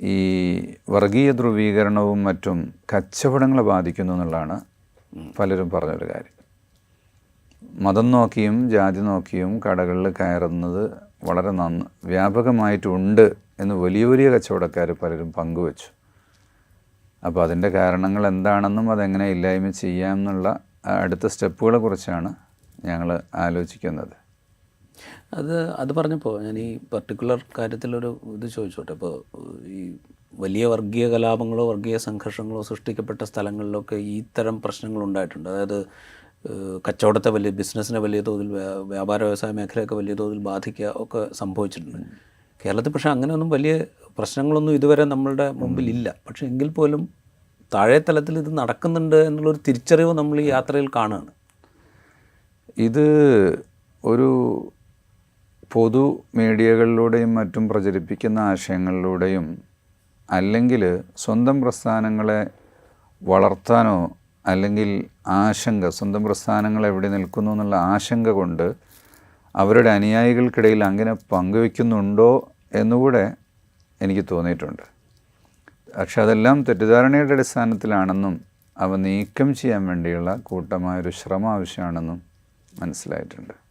ഈ വർഗീയ ധ്രുവീകരണവും മറ്റും കച്ചവടങ്ങളെ ബാധിക്കുന്നു എന്നുള്ളതാണ് പലരും പറഞ്ഞൊരു കാര്യം. മതം നോക്കിയും ജാതി നോക്കിയും കടകളിൽ കയറുന്നത് വളരെ നന്ന് വ്യാപകമായിട്ടുണ്ട് എന്ന് വലിയ വലിയ കച്ചവടക്കാർ പലരും പങ്കുവച്ചു. അപ്പോൾ അതിന്റെ കാരണങ്ങൾ എന്താണെന്നും അതെങ്ങനെ ഇല്ലായ്മ ചെയ്യാമെന്നുള്ള അടുത്ത സ്റ്റെപ്പുകളെ കുറിച്ചാണ് ഞങ്ങൾ ആലോചിക്കുന്നത്. അത് അത് പറഞ്ഞപ്പോൾ ഞാൻ ഈ പർട്ടിക്കുലർ കാര്യത്തിലൊരു ഇത് ചോദിച്ചോട്ടെ. ഇപ്പോൾ ഈ വലിയ വർഗീയ കലാപങ്ങളോ വർഗീയ സംഘർഷങ്ങളോ സൃഷ്ടിക്കപ്പെട്ട സ്ഥലങ്ങളിലൊക്കെ ഈ തരം പ്രശ്നങ്ങൾ ഉണ്ടായിട്ടുണ്ട്. അതായത് കച്ചവടത്തെ വലിയ ബിസിനസ്സിനെ വലിയ തോതിൽ വ്യാ- വ്യാപാര വ്യവസായ മേഖലയൊക്കെ വലിയ തോതിൽ ബാധിക്കുക ഒക്കെ സംഭവിച്ചിട്ടുണ്ട്. കേരളത്തിൽ പക്ഷേ അങ്ങനെയൊന്നും വലിയ പ്രശ്നങ്ങളൊന്നും ഇതുവരെ നമ്മളുടെ മുമ്പിലില്ല. പക്ഷേ എങ്കിൽ പോലും താഴെ തലത്തിൽ ഇത് നടക്കുന്നുണ്ട് എന്നുള്ളൊരു തിരിച്ചറിവ് നമ്മൾ ഈ യാത്രയിൽ കാണുകയാണ്. ഇത് ഒരു പൊതു മീഡിയകളിലൂടെയും മറ്റും പ്രചരിപ്പിക്കുന്ന ആശയങ്ങളിലൂടെയും അല്ലെങ്കിൽ സ്വന്തം പ്രസ്ഥാനങ്ങളെ വളർത്താനോ അല്ലെങ്കിൽ ആശങ്ക സ്വന്തം പ്രസ്ഥാനങ്ങൾ എവിടെ നിൽക്കുന്നു എന്നുള്ള ആശങ്ക കൊണ്ട് അവരുടെ അനുയായികൾക്കിടയിൽ അങ്ങനെ പങ്കുവെക്കുന്നുണ്ടോ എന്നുകൂടെ എനിക്ക് തോന്നിയിട്ടുണ്ട്. പക്ഷെ അതെല്ലാം തെറ്റിദ്ധാരണയുടെ അടിസ്ഥാനത്തിലാണെന്നും അവ നീക്കം ചെയ്യാൻ വേണ്ടിയുള്ള കൂട്ടമായൊരു ശ്രമം ആവശ്യമാണെന്നും മനസ്സിലായിട്ടുണ്ട്.